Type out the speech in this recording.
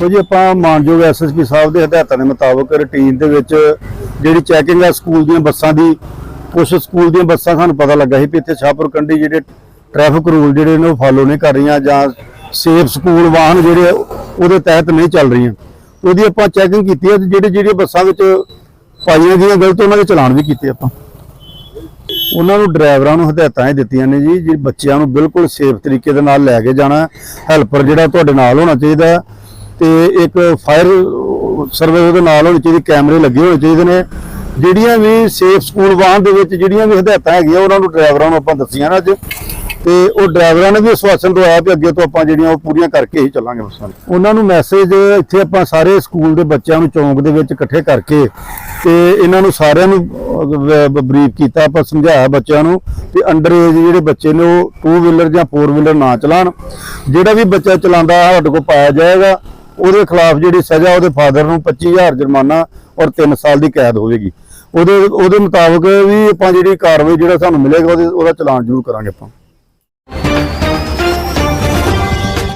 ਦੇਖੋ ਜੀ, ਆਪਾਂ ਮਾਨਯੋਗ ਐਸਐਸਪੀ ਸਾਹਿਬ ਦੇ ਹਦਾਇਤਾਂ ਦੇ ਮੁਤਾਬਕ ਰੁਟੀਨ ਦੇ ਵਿੱਚ ਜਿਹੜੀ ਚੈਕਿੰਗ ਆ ਸਕੂਲ ਦੀਆਂ ਬੱਸਾਂ ਦੀ ਕੁਝ ਸਕੂਲ ਦੀਆਂ ਬੱਸਾਂ ਸਾਨੂੰ ਪਤਾ ਲੱਗਾ ਸੀ ਵੀ ਇੱਥੇ ਸ਼ਾਹਪੁਰ ਕੰਢੀ ਜਿਹੜੇ ਟ੍ਰੈਫਿਕ ਰੂਲ ਜਿਹੜੇ ਨੇ ਉਹ ਫਾਲੋ ਨਹੀਂ ਕਰ ਰਹੀਆਂ ਜਾਂ ਸੇਫ ਸਕੂਲ ਵਾਹਨ ਜਿਹੜੇ ਉਹਦੇ ਤਹਿਤ ਨਹੀਂ ਚੱਲ ਰਹੀਆਂ। ਉਹਦੀ ਆਪਾਂ ਚੈਕਿੰਗ ਕੀਤੀ ਹੈ ਤੇ ਜਿਹੜੇ ਜਿਹੜੀਆਂ ਬੱਸਾਂ ਵਿੱਚ ਪਾਈਆਂ ਗਈਆਂ, ਗਲਤ ਉਹਨਾਂ ਦੇ ਚਲਾਨ ਵੀ ਕੀਤੇ ਆਪਾਂ। ਉਹਨਾਂ ਨੂੰ ਡਰਾਈਵਰਾਂ ਨੂੰ ਹਦਾਇਤਾਂ ਇਹ ਦਿੱਤੀਆਂ ਨੇ ਜੀ ਜੀ ਬੱਚਿਆਂ ਨੂੰ ਬਿਲਕੁਲ ਸੇਫ ਤਰੀਕੇ ਦੇ ਨਾਲ ਲੈ ਕੇ ਜਾਣਾ ਹੈਲਪਰ ਜਿਹੜਾ ਤੁਹਾਡੇ ਨਾਲ ਹੋਣਾ ਚਾਹੀਦਾ ਤੇ ਇੱਕ ਫਾਇਰ ਸਰਵੇ ਉਹਦੇ ਨਾਲ ਹੋਣੀ ਚਾਹੀਦੀ, ਕੈਮਰੇ ਲੱਗੇ ਹੋਣੇ ਚਾਹੀਦੇ ਨੇ। ਜਿਹੜੀਆਂ ਵੀ ਸੇਫ ਸਕੂਲ ਵਾਹਨ ਦੇ ਵਿੱਚ ਜਿਹੜੀਆਂ ਵੀ ਹਦਾਇਤਾਂ ਹੈਗੀਆਂ, ਉਹਨਾਂ ਨੂੰ ਡਰਾਈਵਰਾਂ ਨੂੰ ਆਪਾਂ ਦੱਸੀਆਂ ਨਾ ਅੱਜ। ਤੇ ਉਹ ਡਰਾਈਵਰਾਂ ਨੇ ਵੀ ਆਸ਼ਵਾਸਨ ਦਵਾਇਆ ਵੀ ਅੱਗੇ ਤੋਂ ਆਪਾਂ ਜਿਹੜੀਆਂ ਉਹ ਪੂਰੀਆਂ ਕਰਕੇ ਹੀ ਚੱਲਾਂਗੇ ਬੱਸਾਂ ਉਹਨਾਂ ਨੂੰ ਮੈਸੇਜ ਇੱਥੇ ਆਪਾਂ ਸਾਰੇ ਸਕੂਲ ਦੇ ਬੱਚਿਆਂ ਨੂੰ ਚੌਂਕ ਦੇ ਵਿੱਚ ਇਕੱਠੇ ਕਰਕੇ ਤੇ ਇਹਨਾਂ ਨੂੰ ਸਾਰਿਆਂ ਨੂੰ ਬਰੀਫ ਕੀਤਾ, ਆਪਾਂ ਸਮਝਾਇਆ ਬੱਚਿਆਂ ਨੂੰ ਕਿ ਅੰਡਰ ਏਜ ਜਿਹੜੇ ਬੱਚੇ ਨੇ ਉਹ ਟੂ ਵੀਲਰ ਜਾਂ ਫੋਰ ਵੀਲਰ ਨਾ ਚਲਾਉਣ। ਜਿਹੜਾ ਵੀ ਬੱਚਾ ਚਲਾਉਂਦਾ, ਸਾਡੇ ਕੋਲ ਪਾਇਆ ਜਾਏਗਾ। ਉਹਦੇ ਖਿਲਾਫ ਜਿਹੜੀ ਸਜ਼ਾ ਉਹਦੇ ਫਾਦਰ ਨੂੰ 25000 ਜੁਰਮਾਨਾ ਔਰ 3 ਸਾਲ ਦੀ ਕੈਦ ਹੋਵੇਗੀ। ਉਹਦੇ ਉਹਦੇ ਮੁਤਾਬਕ ਵੀ ਆਪਾਂ ਜਿਹੜੀ ਕਾਰਵਾਈ ਜਿਹੜਾ ਸਾਨੂੰ ਮਿਲੇਗਾ, ਉਹਦੇ ਉਹਦਾ ਚਲਾਨ ਜ਼ਰੂਰ ਕਰਾਂਗੇ ਆਪਾਂ।